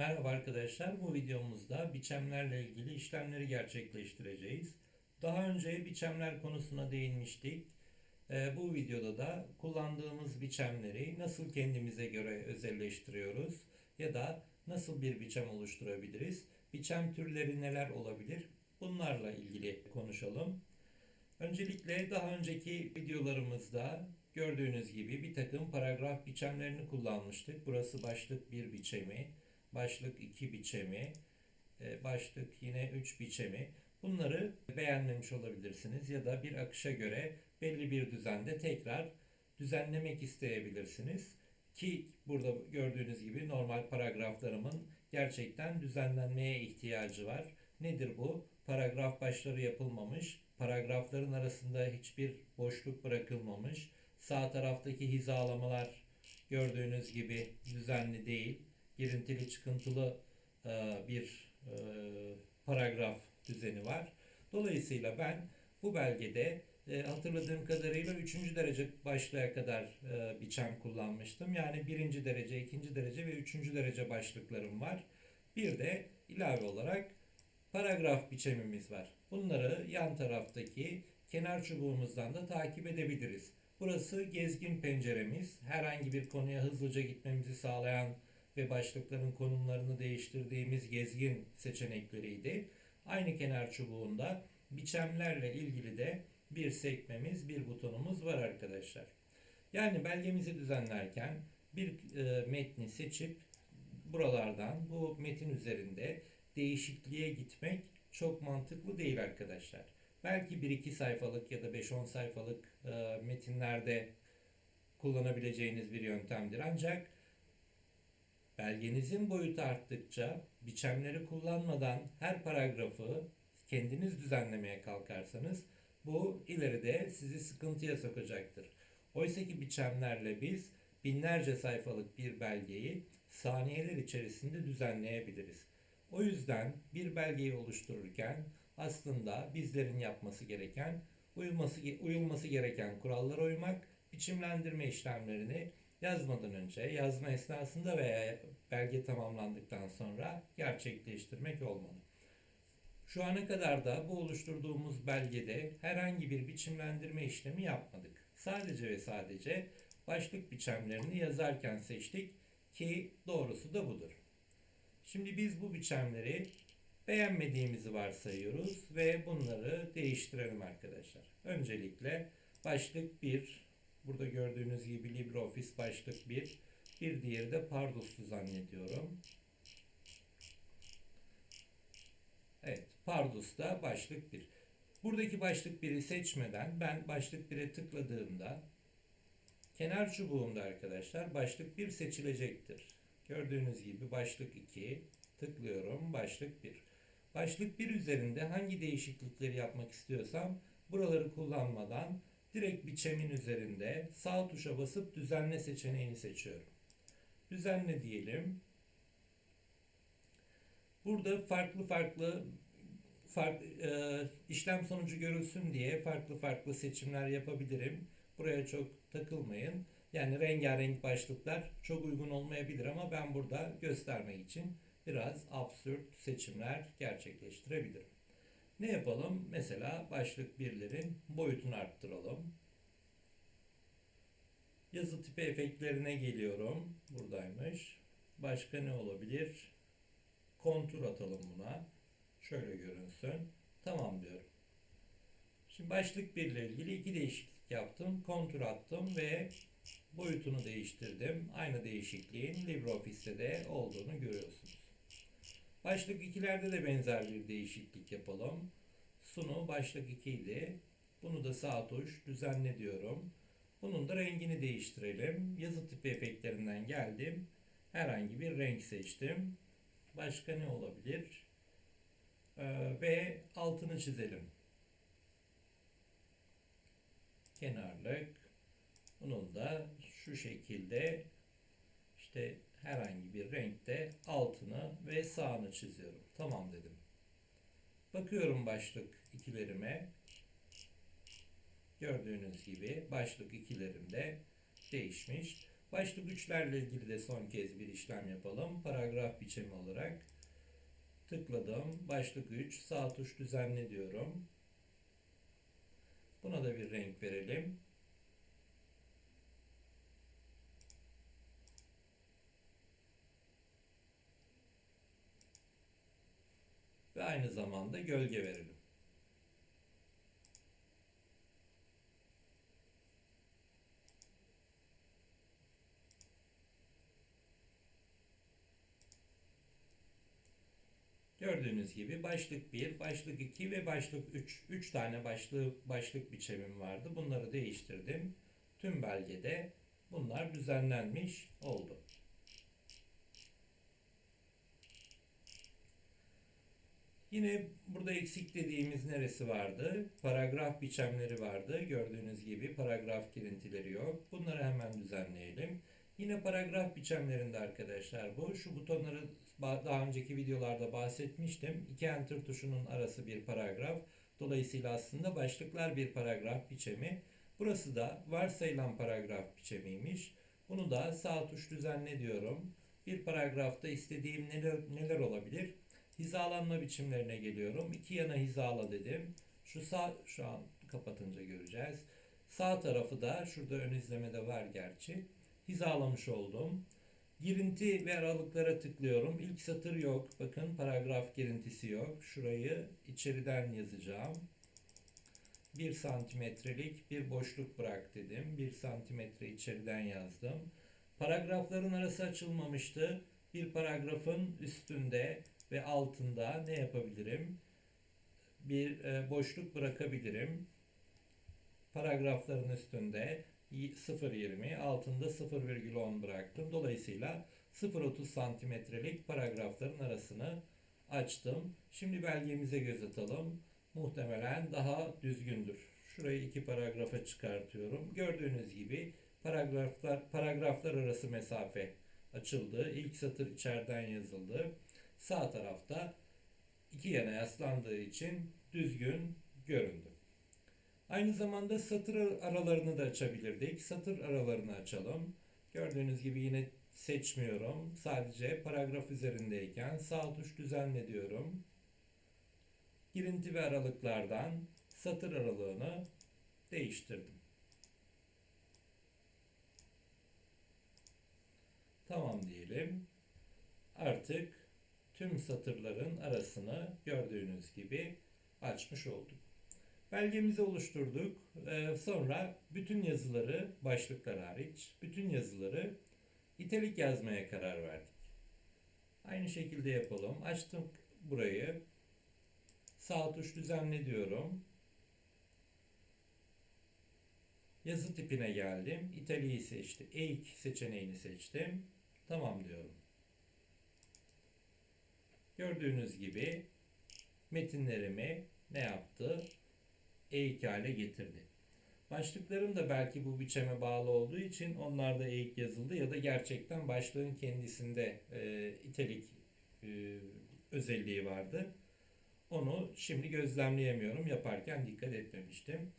Merhaba arkadaşlar. Bu videomuzda biçemlerle ilgili işlemleri gerçekleştireceğiz. Daha önce biçemler konusuna değinmiştik. Ee, bu videoda da kullandığımız biçemleri nasıl kendimize göre özelleştiriyoruz ya da nasıl bir biçem oluşturabiliriz? Biçem türleri neler olabilir? Bunlarla ilgili konuşalım. Öncelikle daha önceki videolarımızda gördüğünüz gibi bir takım paragraf biçemlerini kullanmıştık. Burası başlık bir biçemi, başlık 2 biçemi, e, başlık yine 3 biçemi. Bunları beğenmemiş olabilirsiniz ya da bir akışa göre belli bir düzende tekrar düzenlemek isteyebilirsiniz. Ki burada gördüğünüz gibi normal paragraflarımın gerçekten düzenlenmeye ihtiyacı var. Nedir bu? Paragraf başları yapılmamış, paragrafların arasında hiçbir boşluk bırakılmamış, sağ taraftaki hizalamalar gördüğünüz gibi düzenli değil girintili çıkıntılı e, bir e, paragraf düzeni var. Dolayısıyla ben bu belgede e, hatırladığım kadarıyla 3. derece başlığa kadar biçem kullanmıştım. Yani 1. derece, 2. derece ve 3. derece başlıklarım var. Bir de ilave olarak paragraf biçemimiz var. Bunları yan taraftaki kenar çubuğumuzdan da takip edebiliriz. Burası gezgin penceremiz. Herhangi bir konuya hızlıca gitmemizi sağlayan ve başlıkların konumlarını değiştirdiğimiz gezgin seçenekleriydi. Aynı kenar çubuğunda biçemlerle ilgili de bir sekmemiz, bir butonumuz var arkadaşlar. Yani belgemizi düzenlerken bir e, metni seçip buralardan bu metin üzerinde değişikliğe gitmek çok mantıklı değil arkadaşlar. Belki 1-2 sayfalık ya da 5-10 sayfalık e, metinlerde kullanabileceğiniz bir yöntemdir. Ancak Belgenizin boyutu arttıkça biçemleri kullanmadan her paragrafı kendiniz düzenlemeye kalkarsanız bu ileride sizi sıkıntıya sokacaktır. Oysa ki biçemlerle biz binlerce sayfalık bir belgeyi saniyeler içerisinde düzenleyebiliriz. O yüzden bir belgeyi oluştururken aslında bizlerin yapması gereken, uyulması, uyulması gereken kurallara uymak, biçimlendirme işlemlerini yazmadan önce, yazma esnasında veya belge tamamlandıktan sonra gerçekleştirmek olmalı. Şu ana kadar da bu oluşturduğumuz belgede herhangi bir biçimlendirme işlemi yapmadık. Sadece ve sadece başlık biçemlerini yazarken seçtik ki doğrusu da budur. Şimdi biz bu biçemleri beğenmediğimizi varsayıyoruz ve bunları değiştirelim arkadaşlar. Öncelikle başlık 1 Burada gördüğünüz gibi LibreOffice başlık 1. Bir diğeri de Pardus'tu zannediyorum. Evet, Pardus'ta başlık 1. Buradaki başlık 1'i seçmeden ben başlık 1'e tıkladığımda kenar çubuğumda arkadaşlar başlık 1 seçilecektir. Gördüğünüz gibi başlık 2 tıklıyorum başlık 1. Başlık 1 üzerinde hangi değişiklikleri yapmak istiyorsam buraları kullanmadan direkt biçemin üzerinde sağ tuşa basıp düzenle seçeneğini seçiyorum. Düzenle diyelim. Burada farklı farklı farklı, e, işlem sonucu görülsün diye farklı farklı seçimler yapabilirim. Buraya çok takılmayın. Yani rengarenk başlıklar çok uygun olmayabilir ama ben burada göstermek için biraz absürt seçimler gerçekleştirebilirim. Ne yapalım? Mesela başlık birlerin boyutunu arttıralım. Yazı tipi efektlerine geliyorum. Buradaymış. Başka ne olabilir? Kontur atalım buna. Şöyle görünsün. Tamam diyorum. Şimdi başlık 1 ile ilgili iki değişiklik yaptım. Kontur attım ve boyutunu değiştirdim. Aynı değişikliğin LibreOffice'te de olduğunu görüyorsunuz. Başlık 2'lerde de benzer bir değişiklik yapalım. Sunu başlık 2 idi. Bunu da sağ tuş düzenle diyorum. Bunun da rengini değiştirelim. Yazı tipi efektlerinden geldim. Herhangi bir renk seçtim. Başka ne olabilir? Ee, ve altını çizelim. Kenarlık. Bunun da şu şekilde işte herhangi bir renkte altını ve sağını çiziyorum. Tamam dedim. Bakıyorum başlık ikilerime. Gördüğünüz gibi başlık ikilerimde değişmiş. Başlık güçlerle ilgili de son kez bir işlem yapalım. Paragraf biçimi olarak tıkladım. Başlık 3 sağ tuş düzenle diyorum. Buna da bir renk verelim. Ve aynı zamanda gölge verelim. Gördüğünüz gibi başlık 1, başlık 2 ve başlık 3. 3 tane başlık, başlık biçimim vardı. Bunları değiştirdim. Tüm belgede bunlar düzenlenmiş oldu. Yine burada eksik dediğimiz neresi vardı? Paragraf biçimleri vardı. Gördüğünüz gibi paragraf girintileri yok. Bunları hemen düzenleyelim. Yine paragraf biçimlerinde arkadaşlar bu. Şu butonları daha önceki videolarda bahsetmiştim. İki enter tuşunun arası bir paragraf. Dolayısıyla aslında başlıklar bir paragraf biçimi. Burası da varsayılan paragraf biçimiymiş. Bunu da sağ tuş düzenle diyorum. Bir paragrafta istediğim neler, neler olabilir? Hizalanma biçimlerine geliyorum. İki yana hizala dedim. Şu sağ şu an kapatınca göreceğiz. Sağ tarafı da şurada ön izlemede var gerçi. Hizalamış oldum. Girinti ve aralıklara tıklıyorum. İlk satır yok. Bakın paragraf girintisi yok. Şurayı içeriden yazacağım. 1 santimetrelik bir boşluk bırak dedim. 1 santimetre içeriden yazdım. Paragrafların arası açılmamıştı. Bir paragrafın üstünde ve altında ne yapabilirim? Bir e, boşluk bırakabilirim. Paragrafların üstünde 0.20 altında 0,10 bıraktım. Dolayısıyla 0.30 santimetrelik paragrafların arasını açtım. Şimdi belgemize göz atalım. Muhtemelen daha düzgündür. Şurayı iki paragrafa çıkartıyorum. Gördüğünüz gibi paragraflar paragraflar arası mesafe açıldı. İlk satır içeriden yazıldı. Sağ tarafta iki yana yaslandığı için düzgün göründü. Aynı zamanda satır aralarını da açabilirdik. Satır aralarını açalım. Gördüğünüz gibi yine seçmiyorum. Sadece paragraf üzerindeyken sağ tuş düzenle diyorum. Girinti ve aralıklardan satır aralığını değiştirdim. Tamam diyelim. Artık tüm satırların arasını gördüğünüz gibi açmış olduk. Belgemizi oluşturduk. Ee, sonra bütün yazıları, başlıklar hariç, bütün yazıları itelik yazmaya karar verdik. Aynı şekilde yapalım. Açtım burayı. Sağ tuş düzenle diyorum. Yazı tipine geldim. İtaliği seçtim. E2 seçeneğini seçtim. Tamam diyorum. Gördüğünüz gibi metinlerimi ne yaptı? E2 hale getirdi. Başlıklarım da belki bu biçeme bağlı olduğu için onlar da E2 yazıldı ya da gerçekten başlığın kendisinde e, itelik e, özelliği vardı. Onu şimdi gözlemleyemiyorum. Yaparken dikkat etmemiştim.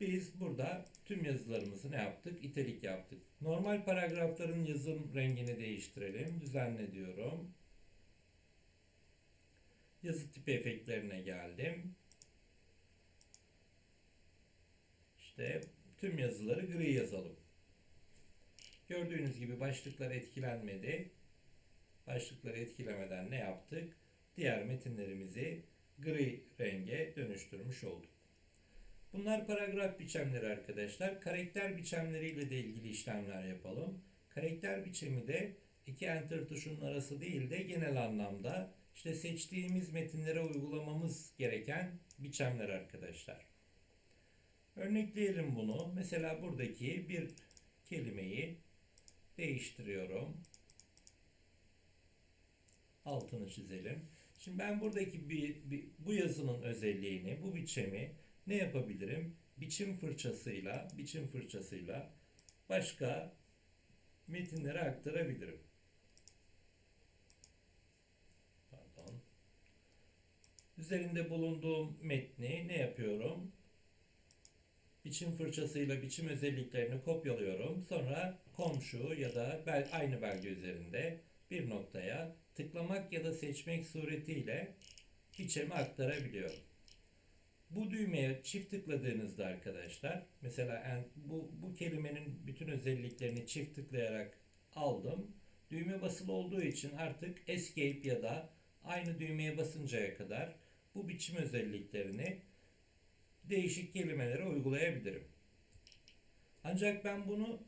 Biz burada tüm yazılarımızı ne yaptık? İtelik yaptık. Normal paragrafların yazım rengini değiştirelim. Düzenle diyorum. Yazı tipi efektlerine geldim. İşte tüm yazıları gri yazalım. Gördüğünüz gibi başlıklar etkilenmedi. Başlıkları etkilemeden ne yaptık? Diğer metinlerimizi gri renge dönüştürmüş olduk. Bunlar paragraf biçimleri arkadaşlar. Karakter biçimleriyle de ilgili işlemler yapalım. Karakter biçimi de iki enter tuşunun arası değil de genel anlamda işte seçtiğimiz metinlere uygulamamız gereken biçimler arkadaşlar. Örnekleyelim bunu. Mesela buradaki bir kelimeyi değiştiriyorum. Altını çizelim. Şimdi ben buradaki bir, bir, bu yazının özelliğini, bu biçimi ne yapabilirim? Biçim fırçasıyla, biçim fırçasıyla başka metinlere aktarabilirim. Üzerinde bulunduğum metni ne yapıyorum? biçim fırçasıyla biçim özelliklerini kopyalıyorum. Sonra komşu ya da bel, aynı belge üzerinde bir noktaya tıklamak ya da seçmek suretiyle biçemi aktarabiliyorum. Bu düğmeye çift tıkladığınızda arkadaşlar mesela bu, bu kelimenin bütün özelliklerini çift tıklayarak aldım. Düğme basılı olduğu için artık escape ya da aynı düğmeye basıncaya kadar bu biçim özelliklerini değişik kelimelere uygulayabilirim. Ancak ben bunu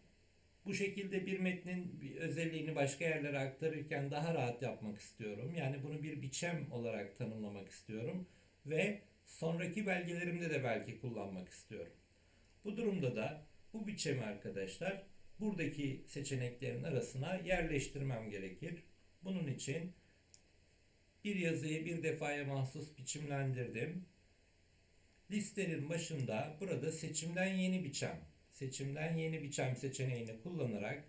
bu şekilde bir metnin bir özelliğini başka yerlere aktarırken daha rahat yapmak istiyorum. Yani bunu bir biçem olarak tanımlamak istiyorum ve sonraki belgelerimde de belki kullanmak istiyorum. Bu durumda da bu biçemi arkadaşlar buradaki seçeneklerin arasına yerleştirmem gerekir. Bunun için bir yazıyı bir defaya mahsus biçimlendirdim. Listenin başında burada seçimden yeni biçem, seçimden yeni biçem seçeneğini kullanarak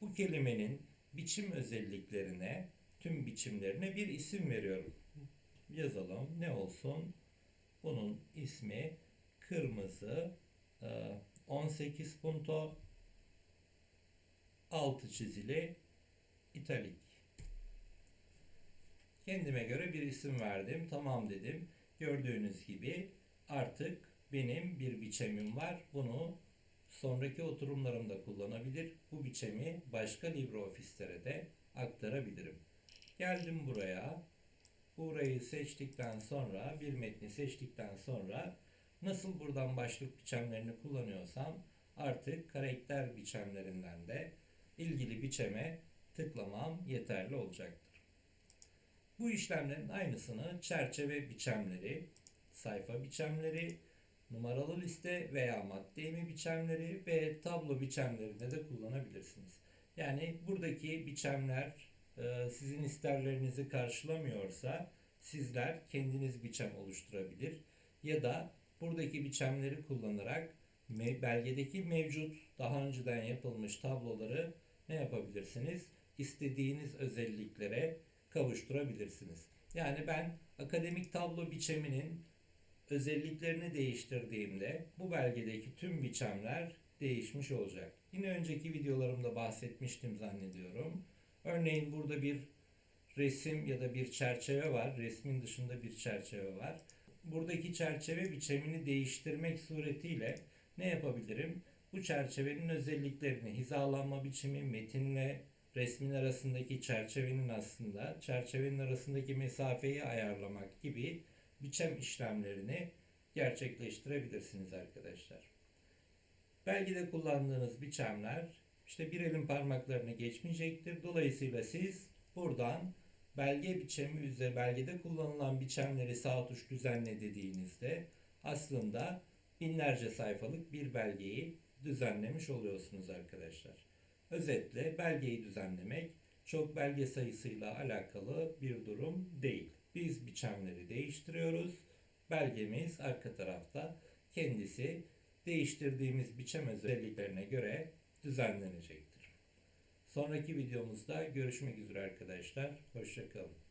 bu kelimenin biçim özelliklerine, tüm biçimlerine bir isim veriyorum. Yazalım. Ne olsun? Bunun ismi kırmızı 18 punto altı çizili italik. Kendime göre bir isim verdim. Tamam dedim. Gördüğünüz gibi artık benim bir biçemim var. Bunu sonraki oturumlarımda kullanabilir. Bu biçemi başka LibreOffice'lere de aktarabilirim. Geldim buraya. Burayı seçtikten sonra, bir metni seçtikten sonra nasıl buradan başlık biçemlerini kullanıyorsam artık karakter biçemlerinden de ilgili biçeme tıklamam yeterli olacaktır. Bu işlemlerin aynısını çerçeve biçemleri, sayfa biçemleri, numaralı liste veya madde emi biçemleri ve tablo biçemlerinde de kullanabilirsiniz. Yani buradaki biçemler e, sizin isterlerinizi karşılamıyorsa sizler kendiniz biçem oluşturabilir ya da buradaki biçemleri kullanarak belgedeki mevcut daha önceden yapılmış tabloları ne yapabilirsiniz? İstediğiniz özelliklere kavuşturabilirsiniz. Yani ben akademik tablo biçeminin özelliklerini değiştirdiğimde bu belgedeki tüm biçemler değişmiş olacak. Yine önceki videolarımda bahsetmiştim zannediyorum. Örneğin burada bir resim ya da bir çerçeve var. Resmin dışında bir çerçeve var. Buradaki çerçeve biçemini değiştirmek suretiyle ne yapabilirim? Bu çerçevenin özelliklerini, hizalanma biçimi, metinle resmin arasındaki çerçevenin aslında çerçevenin arasındaki mesafeyi ayarlamak gibi biçem işlemlerini gerçekleştirebilirsiniz arkadaşlar. Belgede kullandığınız biçemler işte bir elin parmaklarını geçmeyecektir. Dolayısıyla siz buradan belge biçemi üzere belgede kullanılan biçemleri sağ tuş düzenle dediğinizde aslında binlerce sayfalık bir belgeyi düzenlemiş oluyorsunuz arkadaşlar. Özetle belgeyi düzenlemek çok belge sayısıyla alakalı bir durum değil. Biz biçemleri değiştiriyoruz. Belgemiz arka tarafta kendisi değiştirdiğimiz biçem özelliklerine göre düzenlenecektir. Sonraki videomuzda görüşmek üzere arkadaşlar. Hoşçakalın.